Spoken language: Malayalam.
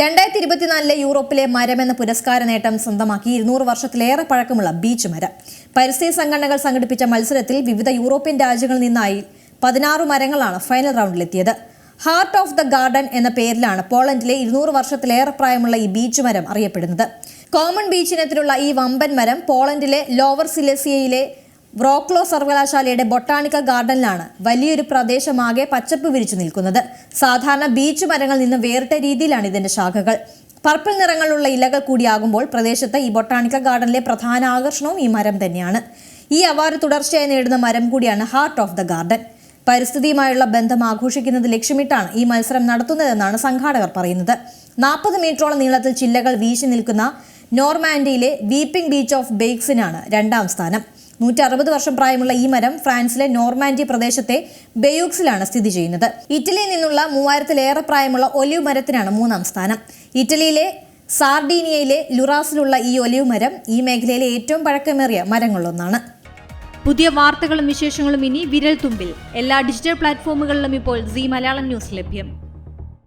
രണ്ടായിരത്തി ഇരുപത്തിനാലിലെ യൂറോപ്പിലെ മരം എന്ന പുരസ്കാര നേട്ടം സ്വന്തമാക്കി ഇരുന്നൂറ് വർഷത്തിലേറെ പഴക്കമുള്ള ബീച്ച് മരം. പരിസ്ഥിതി സംഘടനകൾ സംഘടിപ്പിച്ച മത്സരത്തിൽ വിവിധ യൂറോപ്യൻ രാജ്യങ്ങളിൽ നിന്നായി പതിനാറ് മരങ്ങളാണ് ഫൈനൽ റൗണ്ടിലെത്തിയത്. ഹാർട്ട് ഓഫ് ദ ഗാർഡൻ എന്ന പേരിലാണ് പോളണ്ടിലെ ഇരുന്നൂറ് വർഷത്തിലേറെ പ്രായമുള്ള ഈ ബീച്ച് മരം അറിയപ്പെടുന്നത്. കോമൺ ബീച്ച് ഇനത്തിലുള്ള ഈ വമ്പൻ മരം പോളണ്ടിലെ ലോവർ സിലേസിയയിലെ വ്രോക്ലോ സർവകലാശാലയുടെ ബൊട്ടാണിക്കൽ ഗാർഡനിലാണ് വലിയൊരു പ്രദേശമാകെ പച്ചപ്പ് വിരിച്ചു നിൽക്കുന്നത്. സാധാരണ ബീച്ച് മരങ്ങളിൽ നിന്ന് വേറിട്ട രീതിയിലാണ് ഇതിന്റെ ശാഖകൾ. പർപ്പിൾ നിറങ്ങളുള്ള ഇലകൾ കൂടിയാകുമ്പോൾ പ്രദേശത്തെ ഈ ബൊട്ടാണിക്കൽ ഗാർഡനിലെ പ്രധാന ആകർഷണവും ഈ മരം തന്നെയാണ്. ഈ അവാർഡ് തുടർച്ചയായി നേടുന്ന മരം കൂടിയാണ് ഹാർട്ട് ഓഫ് ദ ഗാർഡൻ പരിസ്ഥിതിയുമായുള്ള ബന്ധം ആഘോഷിക്കുന്നത് ലക്ഷ്യമിട്ടാണ് ഈ മത്സരം നടത്തുന്നതെന്നാണ് സംഘാടകർ പറയുന്നത്. നാൽപ്പത് മീറ്ററോളം നീളത്തിൽ ചില്ലകൾ വീശി നിൽക്കുന്ന നോർമാൻഡിയിലെ വീപ്പിംഗ് ബീച്ച് ഓഫ് ബേക്സിനാണ് രണ്ടാം സ്ഥാനം. നൂറ്റി അറുപത് വർഷം പ്രായമുള്ള ഈ മരം ഫ്രാൻസിലെ നോർമാൻഡി പ്രദേശത്തെ ബെയൂക്സിലാണ് സ്ഥിതി ചെയ്യുന്നത്. ഇറ്റലിയിൽ നിന്നുള്ള മൂവായിരത്തിലേറെ പ്രായമുള്ള ഒലിവ് മരത്തിനാണ് മൂന്നാം സ്ഥാനം. ഇറ്റലിയിലെ സാർഡീനിയയിലെ ലുറാസിലുള്ള ഈ ഒലിവ് മരം ഈ മേഖലയിലെ ഏറ്റവും പഴക്കമേറിയ മരങ്ങളിലൊന്നാണ്. പുതിയ വാർത്തകളും വിശേഷങ്ങളും ഇനി വിരൽ തുമ്പിൽ എല്ലാ ഡിജിറ്റൽ പ്ലാറ്റ്ഫോമുകളിലും ഇപ്പോൾ സി മലയാളം ന്യൂസ് ലഭ്യം.